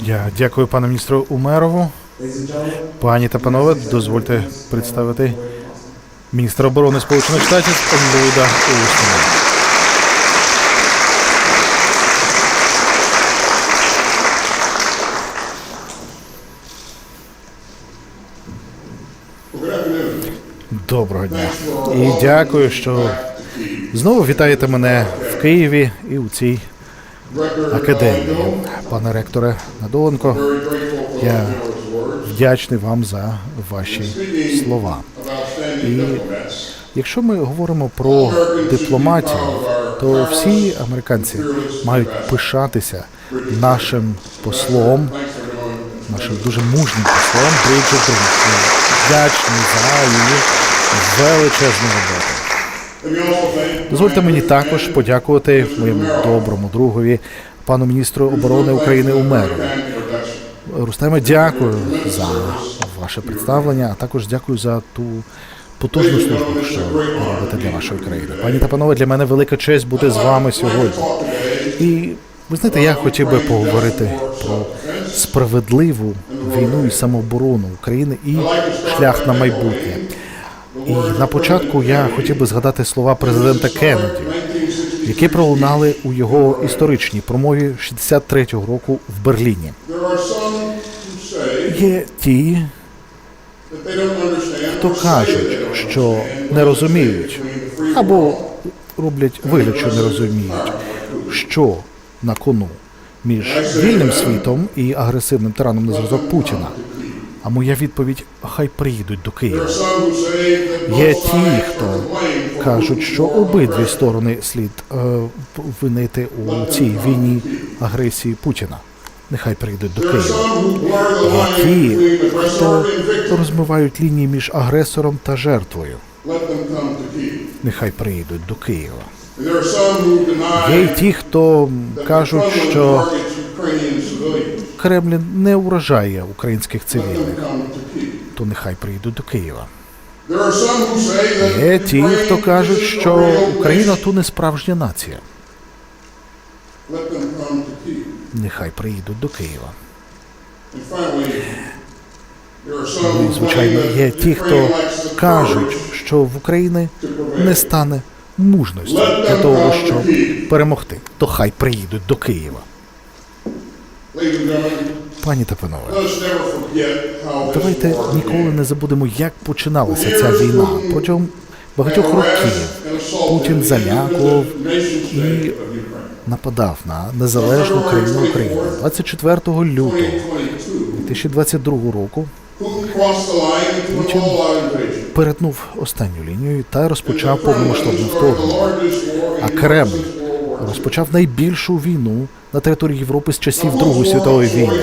Я дякую пану міністру Умерову. Пані та панове, дозвольте представити міністра оборони Сполучених Штатів Ллойда Остіна. Доброго дня. І дякую, що знову вітаєте мене в Києві і у цій академії. Пане ректоре Надоленко, я вдячний вам за ваші слова. І якщо ми говоримо про дипломатію, то всі американці мають пишатися нашим послом, нашим дуже мужнім послом Бриджит Брінк. Вдячний за її величезну роботу. Дозвольте мені також подякувати моєму доброму другові, пану міністру оборони України Умеру. Рустеме, дякую за ваше представлення, а також дякую за ту потужну службу, що робите для нашої країни. Пані та панове, для мене велика честь бути з вами сьогодні. І ви знаєте, я хотів би поговорити про справедливу війну і самооборону України і шлях на майбутнє. І на початку я хотів би згадати слова президента Кеннеді, які пролунали у його історичній промові 63-го року в Берліні. Є ті, хто кажуть, що не розуміють, або роблять вигляд, що не розуміють, що на кону між вільним світом і агресивним тираном на зразок Путіна. А моя відповідь хай приїдуть до Києва. Є ті, хто кажуть, що обидві сторони слід е, винити у цій війні агресії Путіна. Нехай прийдуть до Києва. Є ті, хто розмивають лінії між агресором та жертвою. Нехай приїдуть до Києва. Є ті, хто кажуть, що Кремль не уражає українських цивільних, то нехай прийдуть до Києва. Є ті, хто кажуть, що Україна то не справжня нація. Нехай приїдуть до Києва. Ну і, звичайно, є ті, хто кажуть, що в Україні не стане мужності для того, щоб перемогти, то хай приїдуть до Києва. Пані та панове, давайте ніколи не забудемо, як починалася ця війна. Протягом багатьох років Путін залякував і нападав на незалежну країну Україну. 24 лютого 2022 року Путін перетнув останню лінію та розпочав повномасштабне вторгнення. А Кремль розпочав найбільшу війну на території Європи з часів Другої світової війни.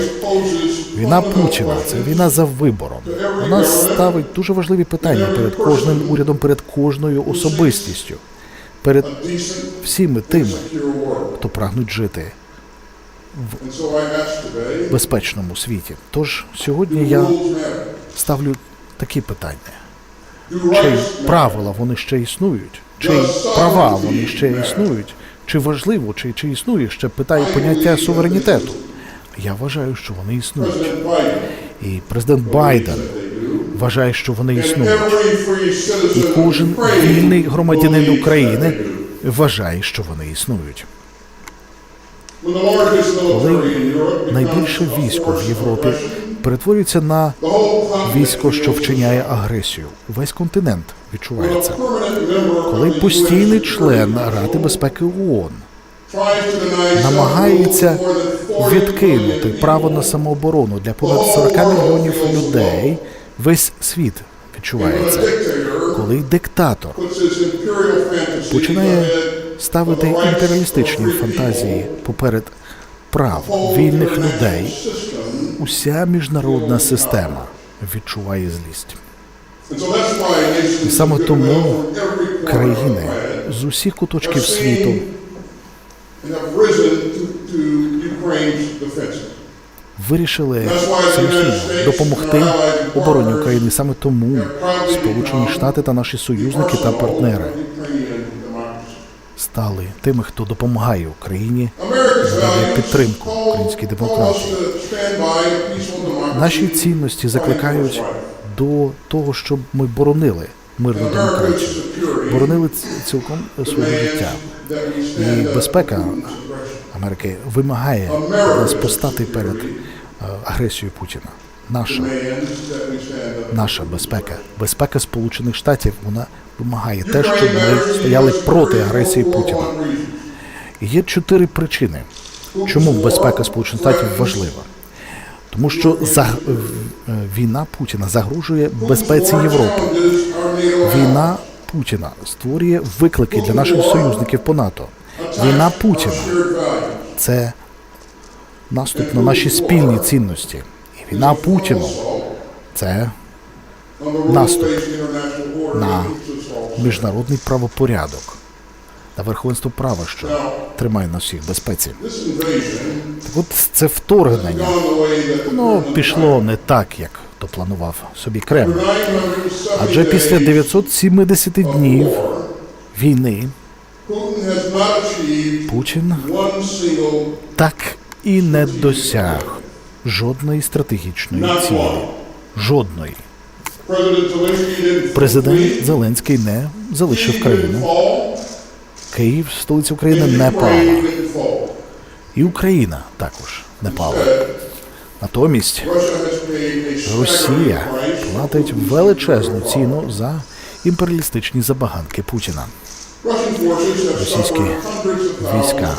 Війна Путіна це війна за вибором. Вона ставить дуже важливі питання перед кожним урядом, перед кожною особистістю, перед всіми тими, хто прагнуть жити в безпечному світі. Тож сьогодні я ставлю такі питання: чи правила вони ще існують, чи права вони ще існують, чи важливо, чи, чи існує ще питає поняття суверенітету. Я вважаю, що вони існують. І президент Байден вважає, що вони існують. І кожен вільний громадянин України вважає, що вони існують. Коли Найбільше військо в Європі перетворюється на військо, що вчиняє агресію. Весь континент відчуває це. Коли постійний член Ради безпеки ООН намагається відкинути право на самооборону для понад 40 мільйонів людей, весь світ відчуває це. Коли диктатор починає ставити імперіалістичні фантазії поперед прав вільних людей, уся міжнародна система відчуває злість. І саме тому Країни з усіх куточків світу вирішили допомогти обороні України. Саме тому Сполучені Штати та наші союзники та партнери стали тими, хто допомагає Україні, надає підтримку. Українській демократії. Наші цінності закликають до того, щоб ми боронили мирну демократію, боронили цілком своє життя. І безпека Америки вимагає нас постати перед е, агресією Путіна. Наша, наша безпека, безпека Сполучених Штатів, вона вимагає те, щоб ми стояли проти агресії Путіна. Є чотири причини, чому безпека Сполучених Штатів важлива. Тому що за, е, війна Путіна загрожує безпеці Європи. Війна Путіна створює виклики для наших союзників по НАТО. Війна Путіна це наступ на наші спільні цінності. І війна Путіна це наступ на міжнародний правопорядок, на верховенство права, що тримає нас всіх в безпеці. Так от це вторгнення. Воно пішло не так, як то планував собі Кремль. Адже після 970 днів війни Путін так і не досяг жодної стратегічної цілі. Жодної. Президент Зеленський не залишив країну. Київ, столиця України, не пала. І Україна також не пала. Натомість Росія платить величезну ціну за імперіалістичні забаганки Путіна. Російські війська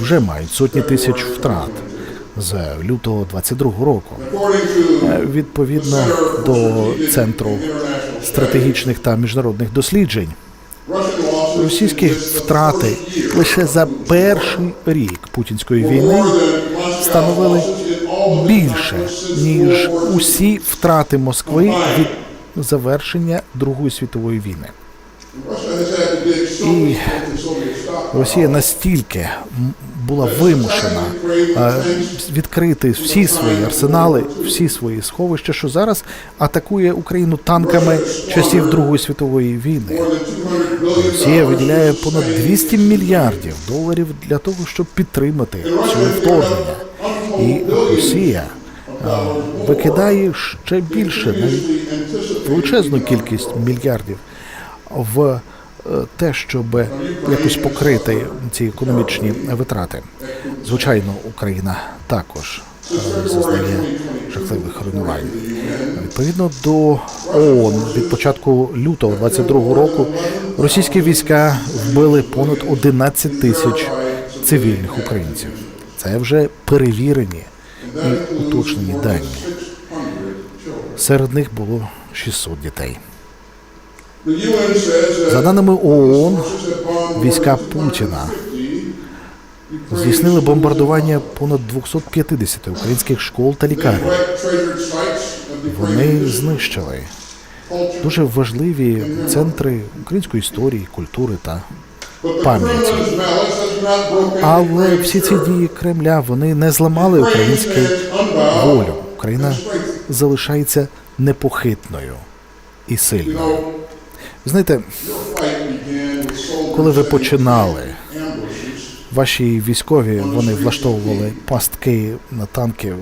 вже мають сотні тисяч втрат з лютого 22-го року. Е, Відповідно до центру стратегічних та міжнародних досліджень, російські втрати лише за перший рік путінської війни становили більше ніж усі втрати Москви від завершення Другої світової війни. І. Росія настільки була вимушена е, відкрити всі свої арсенали, всі свої сховища, що зараз атакує Україну танками часів Другої світової війни. More than 200 billion Росія виділяє понад 200 мільярдів доларів для того, щоб підтримати своє вторгнення. І Росія е, викидає ще більше, величезну кількість мільярдів в те, щоб якось покрити ці економічні витрати. Звичайно, Україна також е, зазнає жахливих руйнувань. Відповідно до ООН від початку лютого 22 року російські війська вбили понад 11 тисяч цивільних українців. Це вже перевірені і уточнені дані. Серед них було 600 дітей. За даними ООН, війська Путіна здійснили бомбардування понад 250 українських школ та лікарень. Вони знищили дуже важливі центри української історії, культури та пам'яті. Але всі ці дії Кремля вони не зламали українську волю. Україна залишається непохитною і сильною. Знаєте, коли ви починали, ваші військові вони влаштовували пастки на танки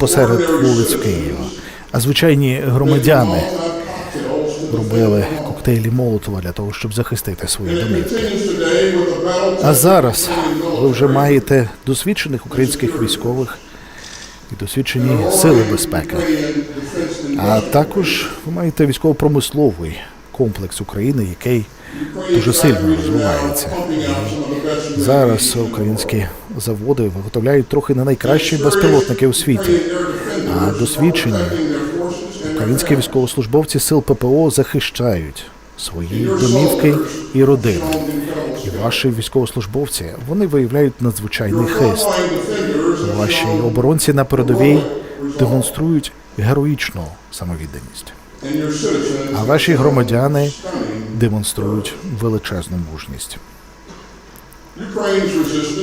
посеред вулиць Києва. А звичайні громадяни робили коктейлі Молотова для того, щоб захистити свої домівки. А зараз ви вже маєте досвідчених українських військових і досвідчені сили безпеки. А також ви маєте військово-промисловий комплекс України, який дуже сильно розвивається. Зараз українські заводи виготовляють трохи не найкращі безпілотники у світі, а досвідчені українські військовослужбовці сил ППО захищають свої домівки і родини. І ваші військовослужбовці вони виявляють надзвичайний хист. Ваші оборонці на передовій демонструють героїчну самовідданість. А ваші громадяни демонструють величезну мужність.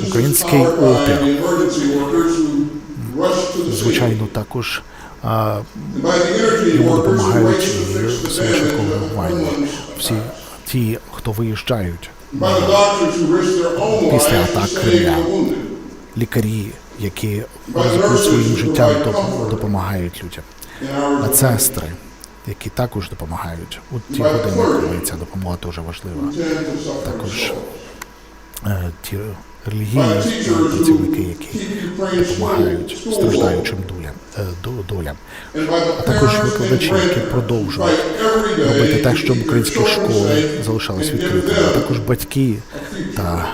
Український опір. Звичайно, також а, йому допомагають реагування. Всі ті, хто виїжджають, Після атак Кремля. лікарі, які ризикують своїм життям, допомагають людям. Медсестри, які також допомагають у ті години, коли ця допомога дуже важлива. Також е, ті релігійні е, працівники, які допомагають страждаючим долям, е, долям. а також викладачі, які продовжують робити те, щоб українські школи залишались відкритими, а також батьки та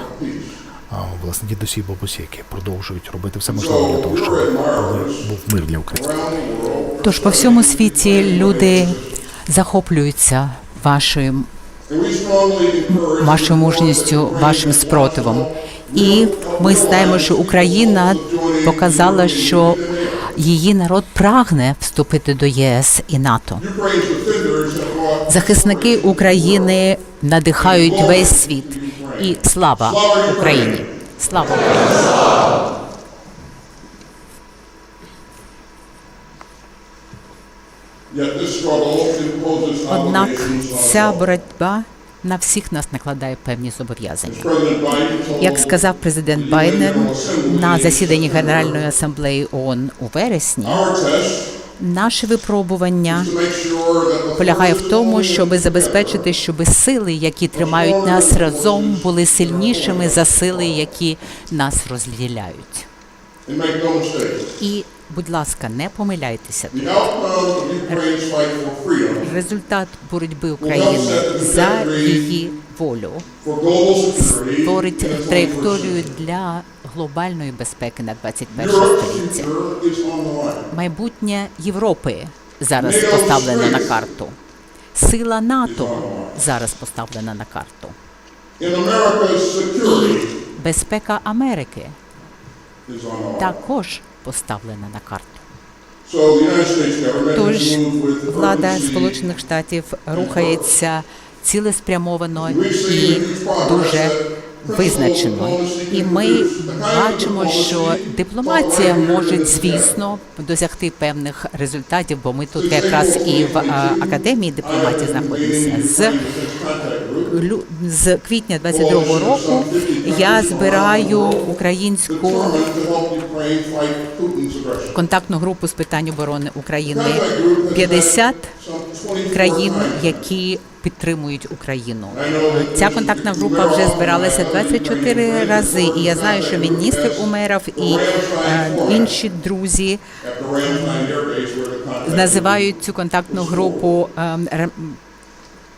власне дідусі і бабусі, які продовжують робити все можливе для того, щоб був мир для українців. Тож по всьому світі люди захоплюються вашою, вашою мужністю, вашим спротивом. І ми знаємо, що Україна показала, що її народ прагне вступити до єС і НАТО. Захисники України надихають весь світ. І слава Україні! Слава Україні! Однак ця боротьба на всіх нас накладає певні зобов'язання. Як сказав президент Байден на засіданні Генеральної асамблеї ООН у вересні, наше випробування полягає в тому, щоб забезпечити, щоб сили, які тримають нас разом, були сильнішими за сили, які нас розділяють. І, будь ласка, не помиляйтеся. Результат боротьби України за її волю створить траєкторію для глобальної безпеки на 21 століття. Майбутнє Європи зараз поставлено на карту. Сила НАТО зараз поставлена на карту. Безпека Америки також поставлена на карту. Тож влада Сполучених Штатів рухається цілеспрямовано і дуже визначено. І ми бачимо, що дипломатія може, звісно, досягти певних результатів, бо ми тут якраз і в академії дипломатії знаходимося з з квітня 22-го року. Я збираю українську контактну групу з питань оборони України 50 країн, які підтримують Україну. Ця контактна група вже збиралася 24 рази, і я знаю, що міністр Умеров і е, інші друзі називають цю контактну групу ем,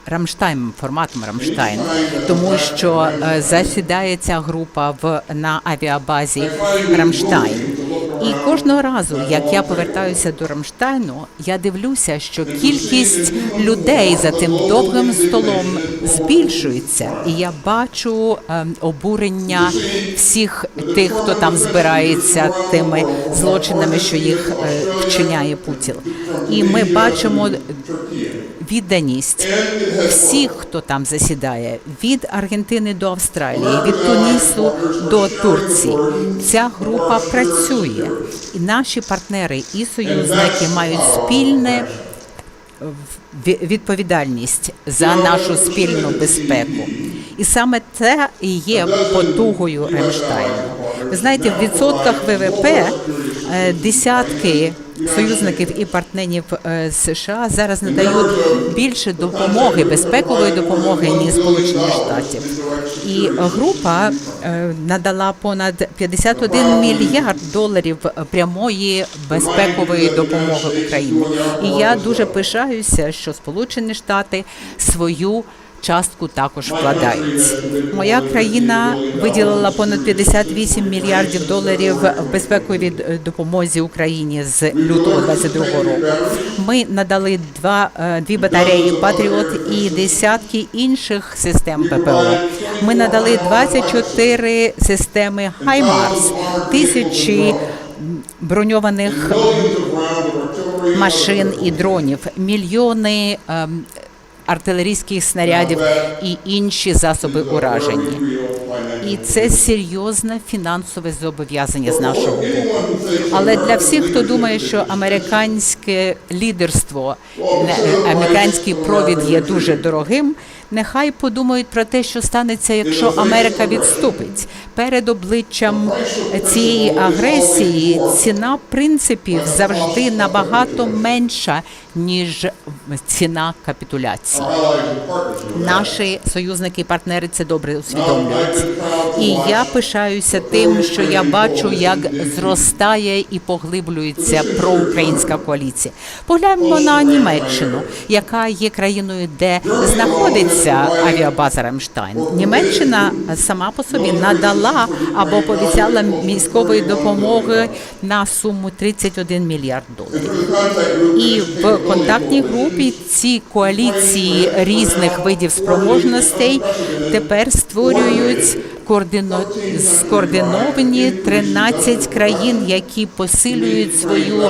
Рамштайн, форматом Рамштайн, тому що е, засідає ця група в на авіабазі Рамштайн. І кожного разу, як я повертаюся до Рамштайну, я дивлюся, що кількість людей за тим довгим столом збільшується, і я бачу е, обурення всіх тих, хто там збирається тими злочинами, що їх е, вчиняє Путін. І ми бачимо відданість всіх, хто там засідає, від Аргентини до Австралії, від Тунісу до Турції. Ця група працює, і наші партнери і союзники мають спільне відповідальність за нашу спільну безпеку. І саме це і є потугою Ремштайну. Ви знаєте, в відсотках ВВП е, десятки союзників і партнерів е, США зараз надають більше допомоги, безпекової допомоги, ніж Сполучених Штатів. І група е, надала понад 51 мільярд доларів прямої безпекової допомоги Україні. І я дуже пишаюся, що Сполучені Штати свою частку також вкладають. Моя країна виділила понад 58 мільярдів доларів в безпековій е, допомозі Україні з лютого 22 року. Ми надали два е, дві батареї Патріот і десятки інших систем ППО. Ми надали 24 системи Хаймарс, тисячі броньованих машин і дронів, мільйони ем, артилерійських снарядів і інші засоби ураження. І це серйозне фінансове зобов'язання з нашого боку. Але для всіх, хто думає, що американське лідерство, американський провід є дуже дорогим, Нехай подумають про те, що станеться, якщо Америка відступить. Перед обличчям цієї агресії ціна принципів завжди набагато менша, ніж ціна капітуляції. Наші союзники і партнери це добре усвідомлюють. І я пишаюся тим, що я бачу, як зростає і поглиблюється проукраїнська коаліція. Погляньмо на Німеччину, яка є країною, де знаходиться авіабаза Рамштайн. Німеччина сама по собі надала або пообіцяла військової допомоги на суму 31 мільярд доларів. І в контактній групі ці коаліції різних видів спроможностей тепер створюють координо... скоординовані 13 країн, які посилюють свою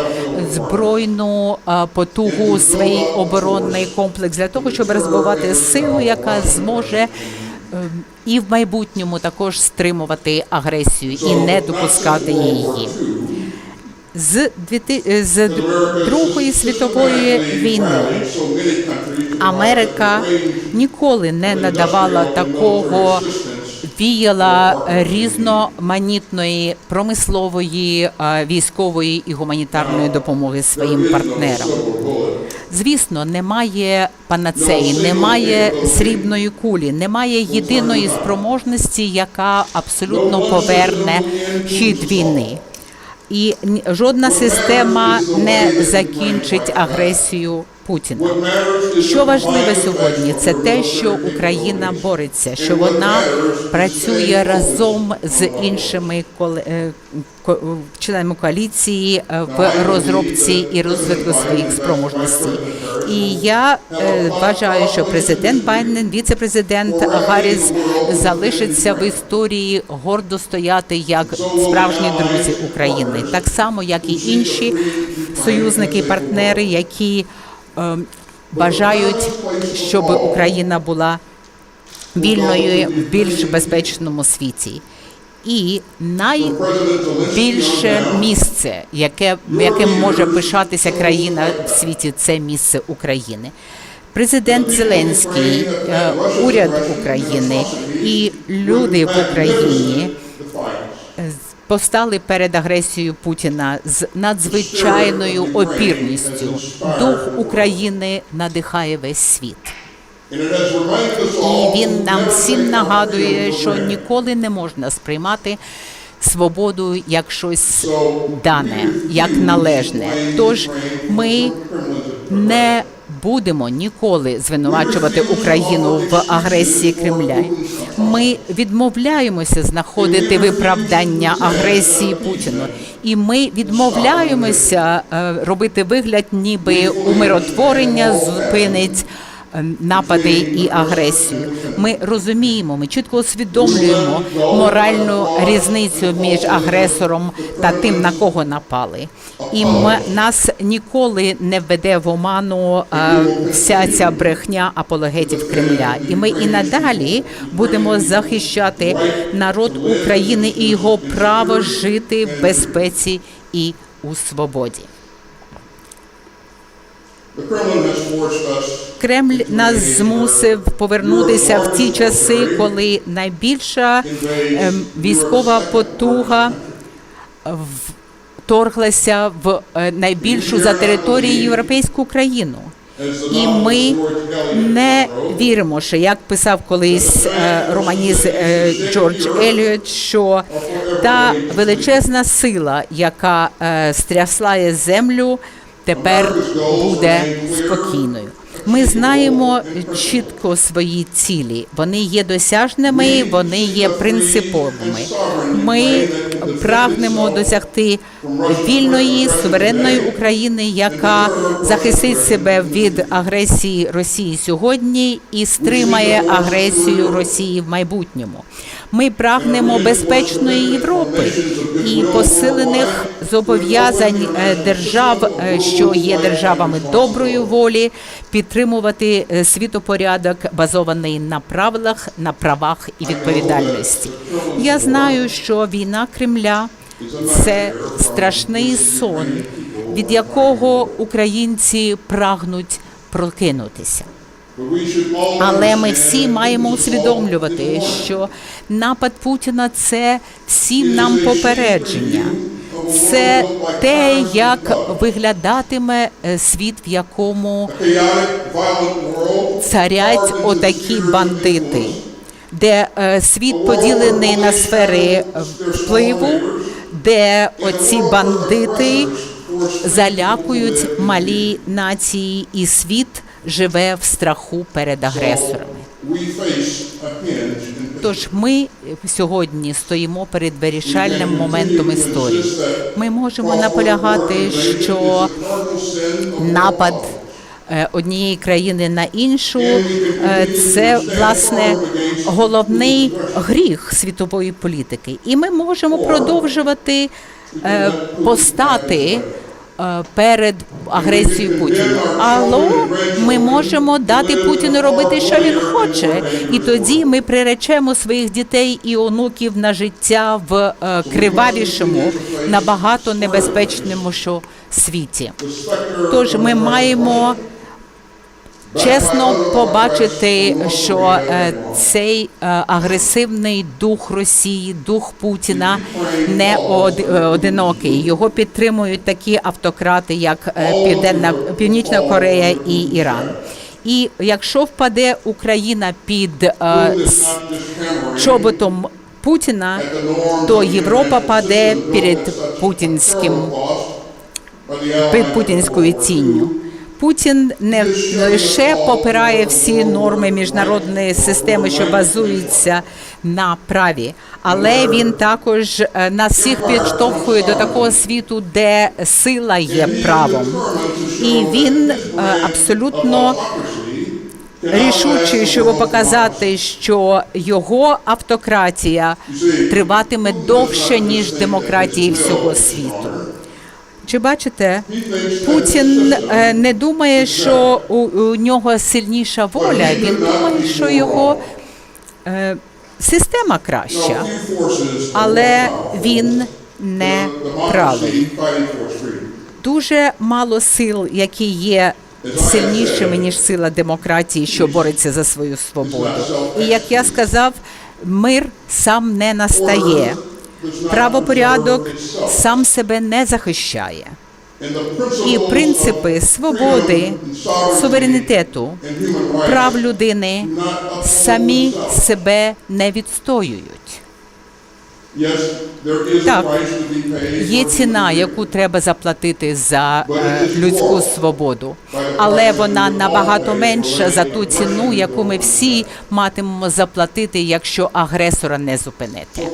збройну потугу, свій оборонний комплекс для того, щоб розбивати силу, яка зможе. ем, І в майбутньому також стримувати агресію і не допускати її. З, е, з Другої світової війни Америка ніколи не надавала такого віяла різноманітної промислової, е, військової і гуманітарної допомоги своїм партнерам. Звісно, немає панацеї, немає срібної кулі, немає єдиної спроможності, яка абсолютно поверне хід війни. І жодна система не закінчить агресію Путіна. Що важливе сьогодні, це те, що Україна бореться, що вона працює разом з іншими е, членами коаліції е, в розробці і розвитку своїх спроможностей. І я е, вважаю, що президент Байден, віце-президент Гарріс залишиться в історії гордо стояти як справжні друзі України, так само як і інші союзники партнери, які бажають, щоб Україна була вільною в більш безпечному світі. І найбільше місце, яке яким може пишатися країна в світі, це місце України. Президент Зеленський, е, уряд України і люди в Україні постали перед агресією Путіна з надзвичайною опірністю. Дух України надихає весь світ. І він нам всім нагадує, що ніколи не можна сприймати свободу як щось дане, як належне. Тож ми не будемо ніколи звинувачувати Україну в агресії Кремля. Ми відмовляємося знаходити виправдання агресії Путіну, і ми відмовляємося е, робити вигляд, ніби умиротворення зупинить напади і агресію. Ми розуміємо, ми чітко усвідомлюємо моральну різницю між агресором та тим, на кого напали. І нас ніколи не введе в оману е, вся ця брехня апологетів Кремля. І ми і надалі будемо захищати народ України і його право жити в безпеці і у свободі. The Kremlin has forced us Кремль нас змусив повернутися в ті часи, коли найбільша ем, військова потуга вторглася в е, найбільшу за територією європейську країну. І ми не віримо, що як писав колись е, романіст е, Джордж Еліот, що та величезна сила, яка стрясла землю, тепер буде спокійною. Ми знаємо чітко свої цілі. Вони є досяжними, вони є принциповими. Ми прагнемо досягти вільної суверенної України, яка захистить себе від агресії Росії сьогодні і стримає агресію Росії в майбутньому. Ми прагнемо безпечної Європи і посилених зобов'язань е, держав, е, що є державами доброї волі, підтримувати е, світопорядок, базований на правилах, на правах і відповідальності. Я знаю, що війна Кремля це страшний сон, від якого українці прагнуть прокинутися. Але ми всі маємо усвідомлювати, що напад Путіна це всім нам попередження. Це те, як виглядатиме е, світ, в якому царять отакі бандити, де е, світ поділений на сфери впливу, де оці бандити залякують малі нації, і світ живе в страху перед агресорами. Тож ми сьогодні стоїмо перед вирішальним моментом історії. Ми можемо наполягати, що напад е, однієї країни на іншу е, це власне головний гріх світової політики, і ми можемо продовжувати е, постати. Е, Перед агресією Путіна, але ми можемо дати Путіну робити, що він хоче, і тоді ми приречемо своїх дітей і онуків на життя в е, кривавішому, набагато небезпечному що світі. Тож ми маємо чесно побачити, що е, цей е, агресивний дух Росії, дух Путіна не е, одинокий. Його підтримують такі автократи, як Південна Північна Корея і Іран. І якщо впаде Україна під чоботом Путіна, то Європа паде перед путінським під путінською тінню. Путін не лише попирає всі норми міжнародної системи, що базуються на праві, але він також е, нас всіх підштовхує до такого світу, де сила є правом, і він е, абсолютно рішучий, щоб показати, що його автократія триватиме довше ніж демократії всього світу. Чи бачите, Путін е, не думає, що у, у нього сильніша воля. Він думає, що його е, система краща, але він не правий. Дуже мало сил, які є сильнішими ніж сила демократії, що бореться за свою свободу. І як я сказав, мир сам не настає. Правопорядок сам себе не захищає. І принципи свободи, суверенітету, прав людини самі себе не відстоюють. Так. Є ціна, яку треба заплатити за е, людську свободу, але вона набагато менша за ту ціну, яку ми всі матимемо заплатити, якщо агресора не зупинити.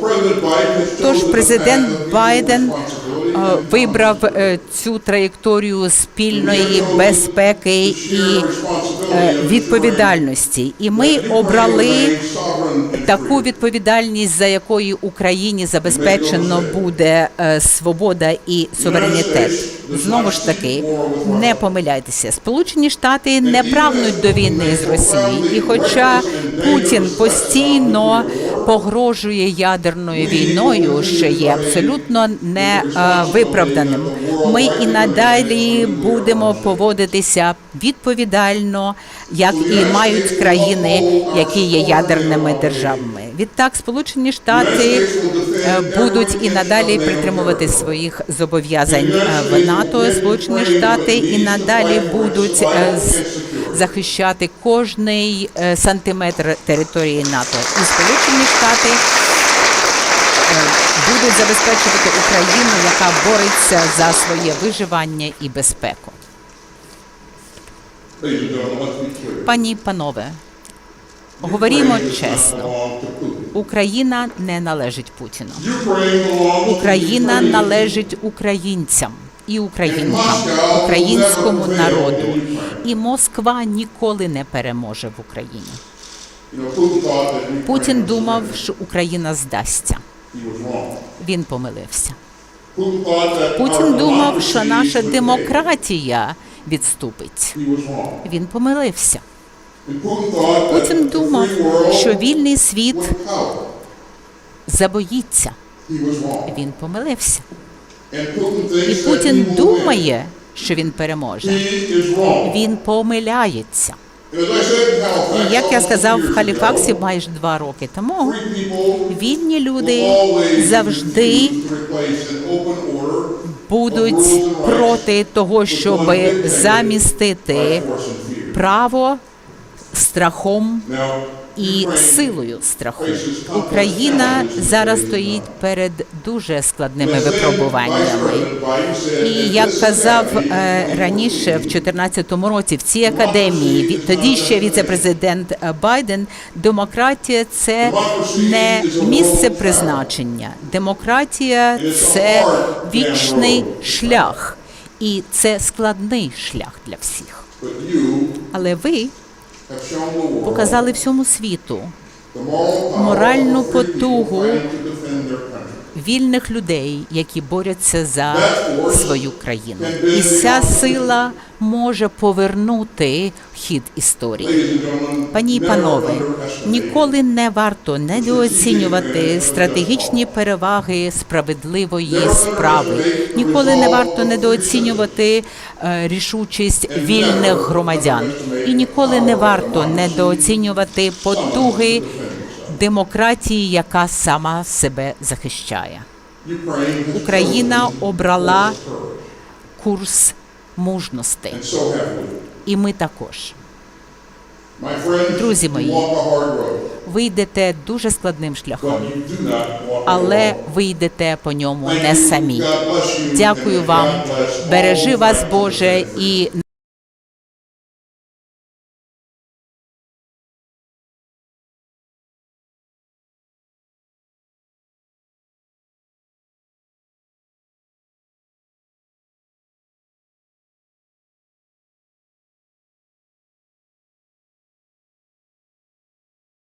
Тож президент Байден вибрав е, цю траєкторію спільної безпеки і е, відповідальності, і ми обрали таку відповідальність, за якою Україні забезпечено буде е, свобода і суверенітет. Знову ж таки, не помиляйтеся. Сполучені Штати не прагнуть до війни з Росією, і хоча Путін постійно погрожує ядерною війною, що є абсолютно не е, виправданим, ми і надалі будемо поводитися відповідально, як і мають країни, які є ядерними державами. Відтак, Сполучені Штати будуть і надалі притримувати своїх зобов'язань е, в НАТО. Сполучені Штати і надалі будуть е, захищати кожний е, сантиметр території НАТО. І Сполучені Штати е, будуть забезпечувати Україну, яка бореться за своє виживання і безпеку. Пані і панове, not чесно. Україна не належить Путіну. Україна належить українцям і українкам, українському народу. І Москва ніколи не переможе в Україні. Путін думав, що Україна здасться. Він помилився. Путін думав, що наша демократія відступить. Він помилився. Путін думав, що вільний світ забоїться. Він помилився. І Путін думає, що він переможе. Він помиляється. І як я сказав в Халіфаксі майже два роки тому, вільні люди завжди будуть проти того, щоб замістити право страхом і силою страху. Україна зараз стоїть перед дуже складними випробуваннями. І як казав е, раніше, в 2014 році, в цій академії, тоді ще віце-президент е, Байден, демократія це не місце призначення. Демократія це вічний шлях, і це складний шлях для всіх. Але ви показали всьому світу моральну потугу вільних людей, які борються за свою країну. І ця сила може повернути хід історії. Пані і панове, ніколи не варто недооцінювати стратегічні переваги справедливої справи. Ніколи не варто недооцінювати е, рішучість вільних громадян. І ніколи не варто недооцінювати потуги демократії, яка сама себе захищає. Україна обрала курс мужності, і ми також. Друзі мої, Ви йдете дуже складним шляхом, але ви йдете по ньому не самі. Дякую вам, бережи вас Боже і